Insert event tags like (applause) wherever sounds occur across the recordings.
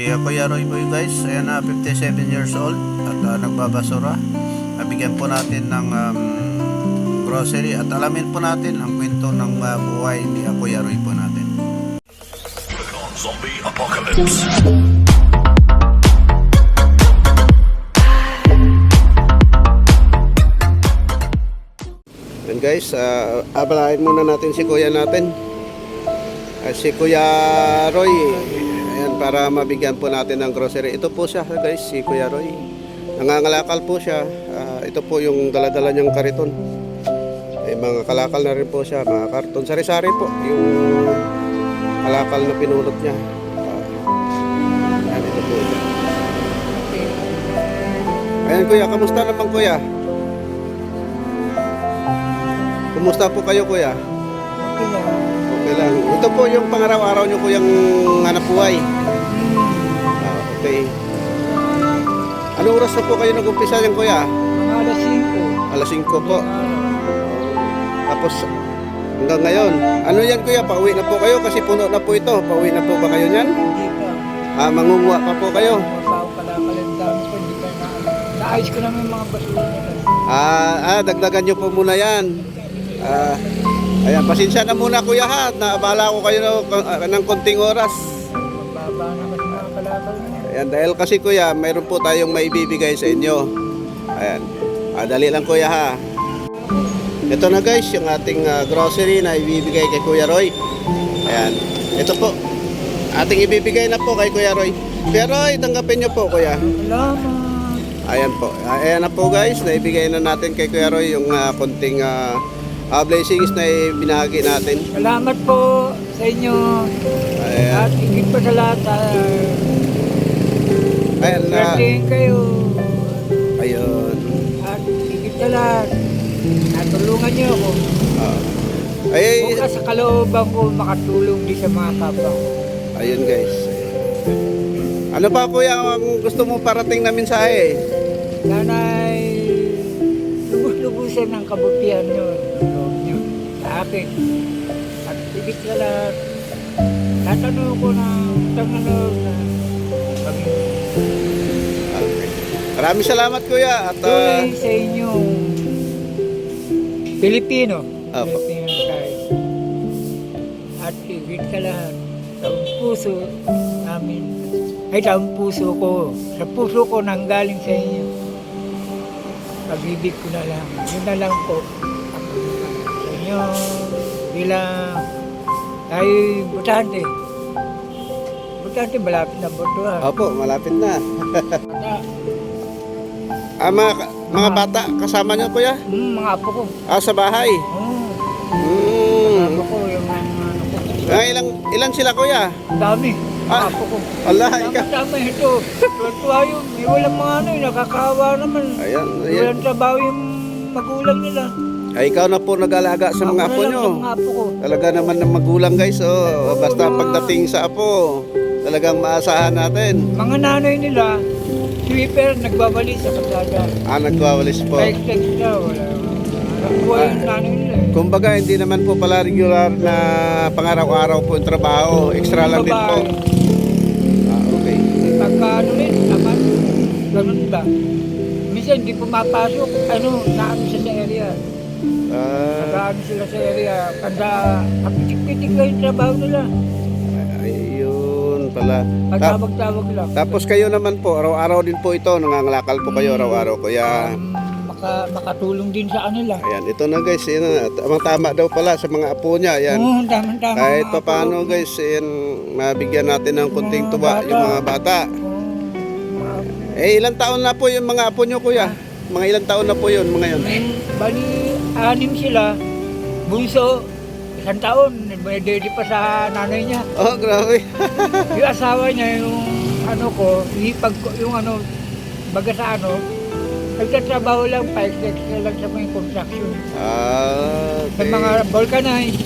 Kaya Kuya Roy Boy guys, ayan na 57 years old at ah, nagbabasura. Nabigyan po natin ng um, grocery at alamin po natin ang kwento ng ah, buhay ni ah, Kuya Roy po natin. Zombie apocalypse. And guys, uh, abalahin muna natin si kuya natin. Ah, si Kuya Roy. Para mabigyan po natin ng grocery. Ito po siya guys, si Kuya Roy. Nangangalakal po siya. Ah, ito po yung daladala niyang kariton. May mga kalakal na rin po siya, mga karton. Sari-sari po yung kalakal na pinulot niya. Ah, ayan, ito po siya. Ayan kuya, kamusta naman kuya? Kumusta po kayo kuya? Okay lang. Ito po yung pangaraw-araw nyo kuyang hanap buhay. Okay. Anong oras na po kayo nag-umpisa yan kuya? Alas 5. Alas 5 po. Tapos hanggang ngayon. Ano yan kuya? Pauwi na po kayo kasi puno na po ito. Pauwi na po ba kayo niyan? Hindi pa. Ah, mangunguha pa po kayo. Tao pala pala dami ko. Hindi pa na. Naayos ko naman yung mga basura. Ah, ah, dagdagan nyo po muna yan. Ah, ayan, pasensya na muna kuya ha. Naabala ko kayo ng, ng konting oras. Mababa naman yung mga na. Ayan, dahil kasi kuya, mayroon po tayong maibibigay sa inyo. Ayan. Ah, dali lang kuya ha. Ito na guys, yung ating ah, grocery na ibibigay kay Kuya Roy. Ayan. Ito po. Ating ibibigay na po kay Kuya Roy. Kuya Roy, tanggapin nyo po kuya. Salamat. Ayan po. Ayan na po guys, naibigay na natin kay Kuya Roy yung ah, konting ah, ah, blessings na binahagi natin. Salamat po sa inyo. Ayan. At higit pa sa lahat. Uh, Ayan na. kayo. Ayun. At higit sa lahat. Natulungan niyo ako. Ah. ay, Bukas sa kalooban ko makatulong din sa mga kapwa ko. ayun guys. Ano pa kuya ang gusto mo parating na mensahe? Sana'y lubos-lubusan ng kabutihan nyo, ng loob nyo sa akin. At higit sa lahat, tatanong ko na utang na Maraming salamat kuya at tuloy sa inyong Pilipino. Apo. Pilipino tayo. At higit sa lahat, taong puso namin, ay taong puso ko, sa puso ko nanggaling sa inyo. Pag-ibig ko na lang. Yun na lang po. Sa inyo, bilang tayo butante. Butante, malapit na botohan. Opo, malapit na. Ah, mga, mga bata kasama niyo kuya? mm, mga apo ko. Ah, sa bahay. Oh, Hmm. apo ko, yung mga ano ko. Ah, ilang ilan sila kuya? Ang dami. Mga Ah, apo ko. Tama, ikaw. tama ito. Tuwa yun. May walang mga ano, eh, nakakawa naman. Ayan, ayan. Walang trabaho yung magulang nila. Ay, ikaw na po nag-alaga sa mga Ako apo lang nyo. Sa mga apo ko. Talaga naman ng magulang guys. Oh, basta pagdating sa apo, talagang maasahan natin. Mga nanay nila, sweeper, nagbabalik sa kasada. Ah, nagwawalis po. Bike sex na, wala. Nakuha yung nanay nila. eh. Kumbaga, hindi naman po pala regular na pangaraw-araw po yung trabaho. Extra lang din po. Ah, okay. Pagka ano rin, naman, ganun ba? Minsan hindi pumapasok, ano, naano siya sa area. Ah, Nagaano sila sa area. Kanda, kapitik-pitik lang yung trabaho nila. Ayun pala. Ta- Pagtawag-tawag lang. tapos kayo naman po, araw-araw din po ito, nangangalakal po kayo araw-araw. Kaya, Um, maka, makatulong din sa kanila. ayan, ito na guys, yan na, tamang tama daw pala sa mga apo niya. Ayan. Oo, tama-tama. Kahit pa paano guys, yan, mabigyan natin ng kunting Mga tuwa bata. yung mga bata. Eh, ilang taon na po yung mga apo nyo, kuya? Mga ilang taon na po yun, mga yun? Bali, anim sila. Bunso, isang taon. May daddy pa sa nanay niya. Oh, grabe. (laughs) yung asawa niya, yung ano ko, hipag ko, yung ano, baga sa ano, nagtatrabaho lang, pa-exex na lang sa mga construction. Ah, Sa okay. mga vulcanize.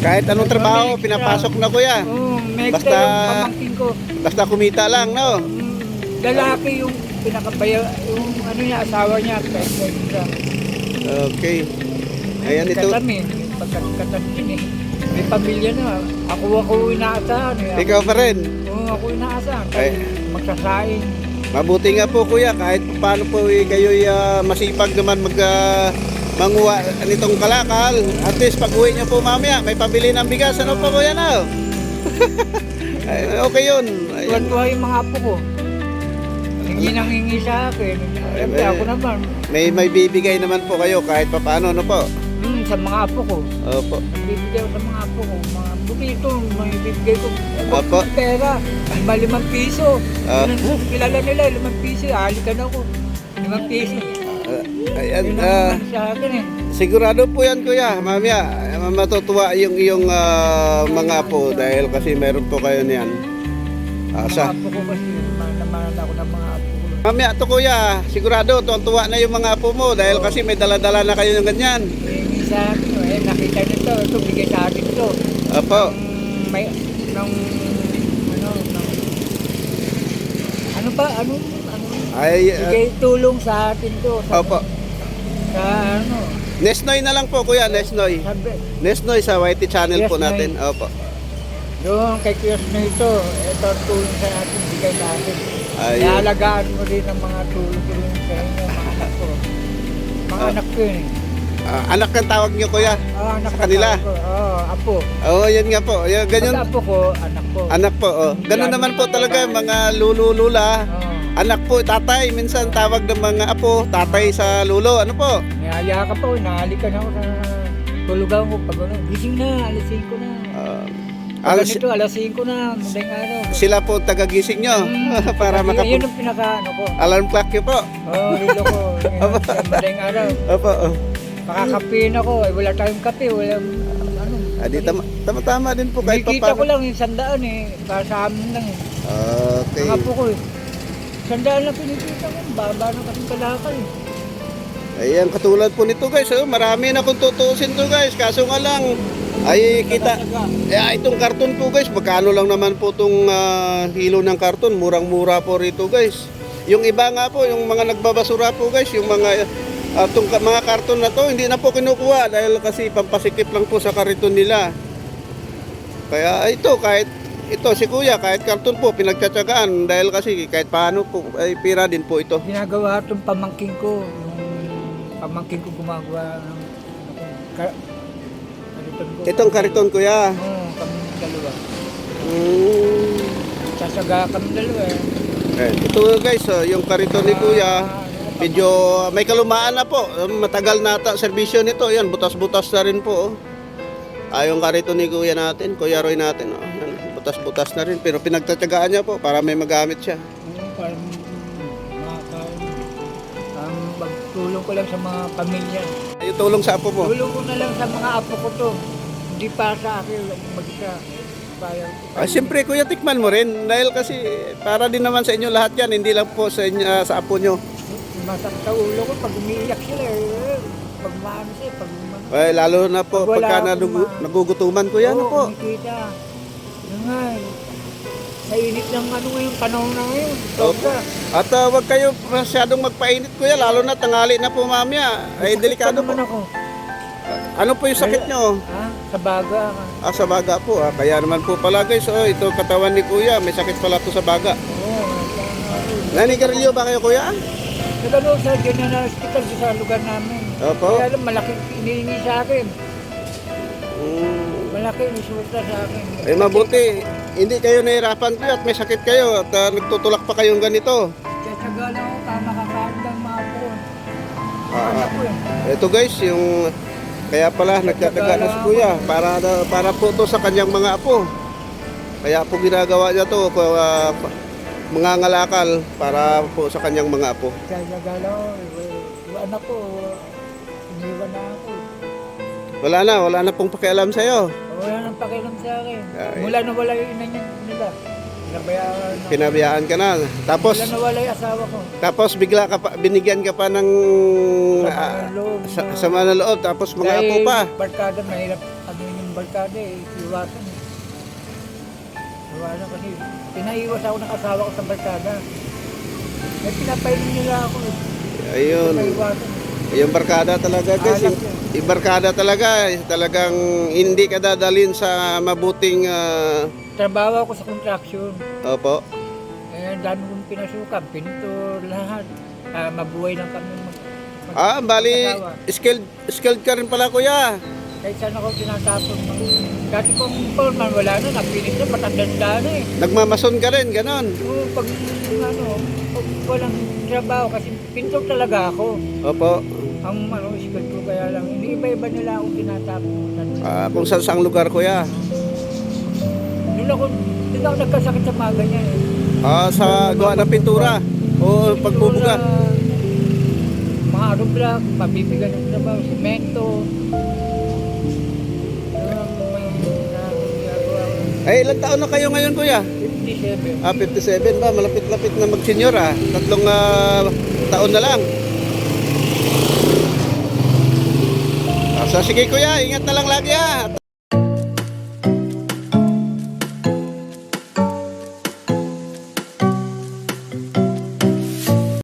Kahit anong trabaho, pinapasok na kuya. Oo, may Basta- extra yung pamangkin ko. Basta kumita lang, no? Mm, lalaki yung pinakabaya, yung ano niya, asawa niya, siya. Okay. Ayan ito. Katami, pagkatami eh. May pamilya na. Ako ako inaasahan eh. Ikaw pa rin. Oo, ako inaasahan. Ay. Kasi magsasaing. Mabuti nga po kuya, kahit paano po eh, kayo masipag naman mag ah, manguha nitong kalakal. At least pag uwi niyo po mamaya, may pabili ng bigas. Ano po kuya na? (laughs) Ay, okay yun. Tuwan-tuwa yung mga apo ko. Hingi nang hingi sa akin. Siyempre ako naman. May may bibigay naman po kayo kahit papaano, ano po? Hmm, sa mga apo ko. Opo. Bibigay ko sa mga apo ko. Mga bumito, may bibigay ko. Apo. Pera. Lima limang piso. Ang Kilala nila, limang piso. Halikan ako. Limang piso. Ah, ayan, ang sa akin eh. sigurado po yan kuya, mamaya eh, matutuwa yung iyong ah, mga po dahil kasi meron po kayo niyan. Mga Asa. apo ko kasi, naman ako ng mga apo ko. Mamaya to kuya, sigurado tuwa na yung mga apo mo dahil kasi may dala-dala na kayo ng ganyan. Hingi sa akin, eh, nakita nito. Ito, bigay sa akin ito. Opo. Ng, may, ng, ano, ng, ano ba, ano, ano, Ay, ah, bigay tulong sa atin to. Sa, opo. Sa, ano, Nesnoy na lang po kuya, Nesnoy. sabi, Nesnoy sa YT channel po Yes, natin. Opo. Doon kay Kiyos na ito, ito ang tulong sa atin, bigay sa atin. Ayun. Naalagaan mo din ang mga tulong tulong sa inyo, mga anak ko. Mga Ah. anak ko yun eh. Ah, anak ng tawag niyo kuya. Ah, anak Sa kanila? ko. Oo, apo. Oo, yan nga po. Yan, ganyan. Pag apo ko, anak ko. Anak po. Oh. Ganun naman po talaga mga lulu-lula. Oo. Anak po, tatay. Minsan tawag ng mga apo, tatay sa lulo. Ano po? Niyaya ka pa, nahalikan ako sa tulugan ko. Pag ano, gising na, alas 5 na. Ah, Pag ang- ganito, alas 5 na, madaling araw. sila po tagagising nyo Hmm, (laughs) para makapag... Yun ang pinaka, ano ko. Alarm clock nyo po. Oo, oh, lilo ko. Madaling araw. Opo. Oh. Makakapiin ako, eh, wala tayong kape, walang, ano. Adi, tama, tama, tama din po kahit pa Kumikita ko lang yung sandaan eh, para sa amin lang eh. Okay. Mga po ko eh. Sandaan lang pinikita ko, baba na kasing kalakal eh. Ayan, katulad po nito guys. Oh, marami na kung tutuusin to guys. Kaso nga lang, ay kita... Eh, itong karton po guys, magkano lang naman po itong ah, kilo ng karton. Murang-mura po rito guys. Yung iba nga po, yung mga nagbabasura po guys, yung mga ah, tong ka- mga karton na to, hindi na po kinukuha dahil kasi pampasikip lang po sa kariton nila. Kaya ito, kahit ito si kuya, kahit karton po, pinagtsatsagaan dahil kasi kahit paano po, ay pira din po ito. Ginagawa itong pamangking ko, yung pamangking ko gumagawa ng, ano ko, ka, kariton ko. Itong kariton kuya. Oo, kami dalawa. Mm. Sasaga kami dalawa eh. Eh, ito guys, oh, yung kariton ni kuya, medyo may kalumaan na po. Matagal na ata serbisyo nito. Yan, butas-butas na rin po. Oh. Ah, yung kariton ni kuya natin, kuya Roy natin. Oh. Yan, butas-butas na rin. Pero pinagtatsagaan niya po para may magamit siya. Parang makakain. Ang magtulong ko lang sa mga pamilya. Yung tulong sa apo mo. Tulong ko na lang sa mga apo ko to. Hindi para sa akin, mag-isa. Ah, Siyempre, kuya, tikman mo rin. Dahil kasi para din naman sa inyo lahat yan. Hindi lang po sa, inyo, sa apo nyo. Masakit sa ulo ko pag umiiyak sila eh. Pag maano siya, pag ma- Eh, lalo na po Pag pagka ma- nagugutuman, kuya. Ano Oo, po? kumikita. Yun nga eh. Nainit ng ano ngayon, panahon na ngayon. Opo. Sobra. At uh, wag kayo masyadong magpainit kuya, lalo na tanghali na po mamaya. Ay, Sakit delikado po. naman ako. Ano po yung sakit nyo? Ha? Sa baga. Ah, sa baga po. Ah. Kaya naman po pala guys, oh, ito katawan ni kuya, may sakit pala to sa baga. Oo. nagkano- Nanigarilyo ba kayo kuya? Nagano sa General Hospital sa lugar namin. Opo. Kaya lang malaking iniingi sa akin. Mm. Malaki resulta sa akin. Ay mabuti, hindi kayo nahirapan kuya at may sakit kayo at ah, nagtutulak pa kayong ganito. Tsatsaga lang ako para makakain ng mga po. Ah, Ano po eh. Ito guys, yung kaya pala nagtataga na si kuya para para po to sa kanyang mga apo. Kaya po ginagawa niya to uh, mga ngalakal para po sa kanyang mga apo. Tsatsaga lang ako. eh. Yung anak ko, iniwan na ako. Wala na, wala na pong pakialam sa iyo. Wala nang pakialam sa akin. Ay. Mula na wala yung ina niya nila. Pinabayaan na. Pinabiyaan ka na. Tapos Mula na wala yung asawa ko. tapos bigla ka pa binigyan ka pa ng Sama ah, sa, sama ng loob tapos mga apo pa. barkada, mahirap ano yung barkada eh. Iwasan eh. Iwasan kasi. Pinaiwas ako ng asawa ko sa barkada. Eh, pinapainin nila ako eh. Ayun. Pinaiwasan. Yung barkada talaga guys, Alak yung, yun. yung barkada talaga, eh, talagang hindi ka dadalhin sa mabuting ah, nagtrabaho ako sa construction. Opo. Eh, ang dami kong pinasukan, pinto, lahat. Ah, mabuhay lang kami mag, mag- Ah, bali, mag-asawa. skilled, skilled ka rin pala kuya. Kahit saan ako tinatapon ng... Dati kong foreman, wala na, napilit na, matandanda na eh. Nagmamason ka rin, ganon. Oo, pag ano, pag walang trabaho, kasi pinto talaga ako. Opo. Ang ano, ko kaya lang, iniiba-iba nila akong tinatapon. Ah, kung saan saang lugar kuya. Doon ako, doon ako nagkasakit sa mga ganyan eh. Ah, sa gawa ng pintura. O pagbubuga. Pintura, Mga ano block, pabibigan ng trabaho, semento. Ay, ilang taon na kayo ngayon kuya? 57. Ah, 57 ba? Malapit-lapit na mag-senior ah. Tatlong ah, taon na lang. Ah, so sige kuya, ingat na lang lagi ah.